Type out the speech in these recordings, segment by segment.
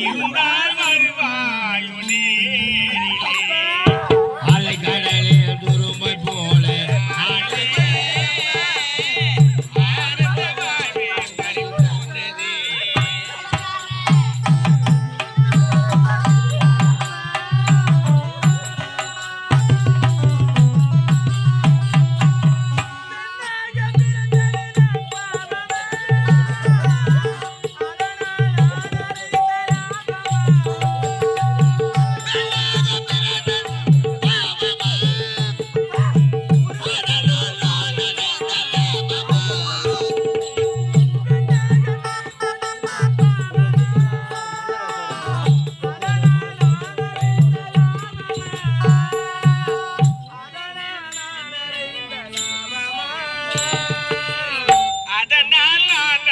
இருந்தால் வருவாயோ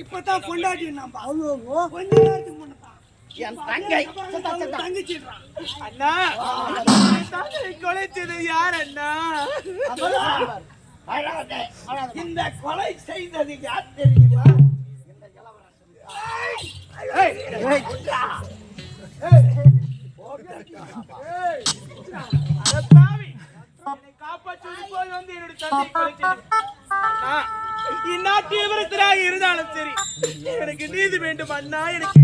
இப்பதான் பொண்டாட்டி நம்ம அவ்வளோ கொஞ்ச நேரத்துக்கு முன்னதான் என் தங்கை. தங்கச்சிடுறான் அண்ணா தாங்களை கொலை செய்தது யார் அண்ணா? இந்த கொலை செய்தது யார் தெரியுமா? இந்த இளவரசன். ஏய், ஏய், ஏய், ஏய், அட பாவி என்னை காப்பாற்றி போய் வந்து என்னுடைய தந்தை கொலை செய்தது. அண்ணா இந்நாட்டு விவரத்திலாக இருந்தாலும் சரி. எனக்கு நீதி வேண்டும் அண்ணா எனக்கு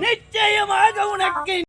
நிச்சயமாக உனக்கு